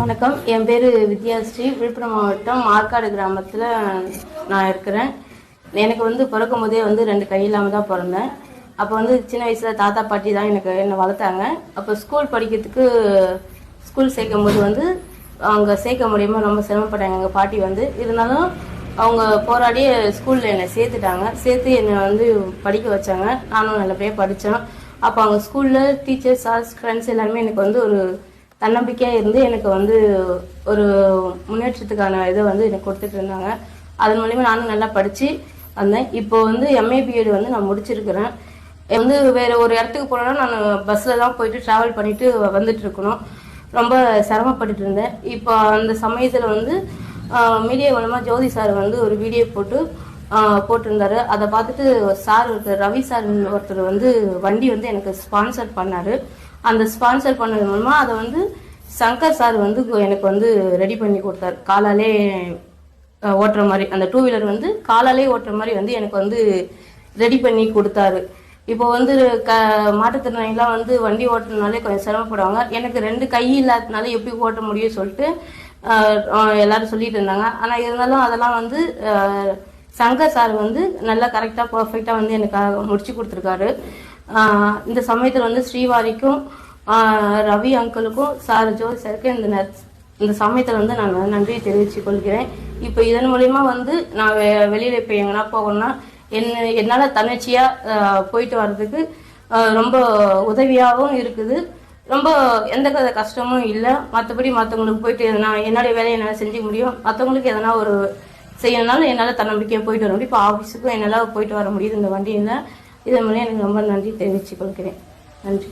வணக்கம். என் பேர் வித்யாஸ்ரீ. விழுப்புரம் மாவட்டம் ஆற்காடு கிராமத்தில் நான் இருக்கிறேன். எனக்கு வந்து பிறக்கும் போதே வந்து ரெண்டு கை இல்லாமல் தான் பிறந்தேன். அப்போ வந்து சின்ன வயசில் தாத்தா பாட்டி தான் எனக்கு என்னை வளர்த்தாங்க. அப்போ ஸ்கூல் படிக்கிறதுக்கு ஸ்கூல் சேர்க்கும் போது வந்து அவங்க சேர்க்க முடியாமல் ரொம்ப சிரமப்பட்டாங்க எங்கள் பாட்டி வந்து. இருந்தாலும் அவங்க போராடி ஸ்கூலில் என்னை சேர்த்துட்டாங்க. சேர்த்து என்னை வந்து படிக்க வச்சாங்க. நானும் நல்லபடியாக படித்தேன் அப்போ அவங்க ஸ்கூலில் டீச்சர்ஸ் சார்ஸ் ஃப்ரெண்ட்ஸ் எல்லாருமே எனக்கு வந்து ஒரு தன்னம்பிக்கையாக இருந்து எனக்கு வந்து ஒரு முன்னேற்றத்துக்கான இதை வந்து எனக்கு கொடுத்துட்டு இருந்தாங்க. அதன் மூலிமா நானும் நல்லா படித்து வந்தேன். இப்போ வந்து எம்ஏ பிஎட் வந்து நான் முடிச்சிருக்கிறேன். வந்து வேறு ஒரு இடத்துக்கு போனோன்னா நான் பஸ்ஸில் தான் போயிட்டு ட்ராவல் பண்ணிட்டு வந்துட்டு இருக்கணும். ரொம்ப சிரமப்பட்டுட்டு இருந்தேன். இப்போ அந்த சமயத்தில் வந்து மீடியா மூலமாக ஜோதி சார் வந்து ஒரு வீடியோ போட்டு போட்டிருந்தாரு. அதை பார்த்துட்டு சார் ஒருத்தர் ரவி சார் ஒருத்தர் வந்து வண்டி வந்து எனக்கு ஸ்பான்சர் பண்ணாரு. அந்த ஸ்பான்சர் பண்ணது மூலமா அதை வந்து சங்கர் சார் வந்து எனக்கு வந்து ரெடி பண்ணி கொடுத்தாரு. காலாலே ஓட்டுற மாதிரி அந்த டூ வீலர் வந்து காலாலே ஓட்டுற மாதிரி வந்து எனக்கு வந்து ரெடி பண்ணி கொடுத்தாரு. இப்போ வந்து க மாற்றுத்திறனாளிலாம் வந்து வண்டி ஓட்டுறதுனாலே கொஞ்சம் சிரமப்படுவாங்க. எனக்கு ரெண்டு கை இல்லாததுனால எப்படி ஓட்ட முடியும் சொல்லிட்டு எல்லாரும் சொல்லிட்டு இருந்தாங்க. ஆனால் இருந்தாலும் அதெல்லாம் வந்து சங்கர் சார் வந்து நல்லா கரெக்டாக பர்ஃபெக்டாக வந்து எனக்காக முடிச்சு கொடுத்துருக்காரு. இந்த சமயத்தில் வந்து ஸ்ரீவாரிக்கும் ரவி அங்கிளுக்கும் சார் ஜோதி சாருக்கும் இந்த இந்த சமயத்தில் வந்து நான் நன்றியை தெரிவித்துக் கொள்கிறேன். இப்போ இதன் மூலிமா வந்து நான் வெ- வெளியில் இப்போ எங்கன்னா போகணும்னா என்ன என்னால் தன்னிச்சையாக போயிட்டு வர்றதுக்கு ரொம்ப உதவியாகவும் இருக்குது. ரொம்ப எந்த க- கஷ்டமும் இல்லை. மற்றபடி மற்றவங்களுக்கு போயிட்டு எதனா என்னுடைய வேலையை என்னால் செஞ்சுக்க முடியும். மற்றவங்களுக்கு எதனா ஒரு செய்யறதுனால என்னால் தன்னம்பிக்கையாக போயிட்டு வர முடியும். இப்போ ஆஃபீஸுக்கும் என்னால் போயிட்டு வர முடியுது. இந்த வண்டியில் இதன் மூலம் எனக்கு ரொம்ப நன்றி தெரிவித்துக் கொள்கிறேன். நன்றி.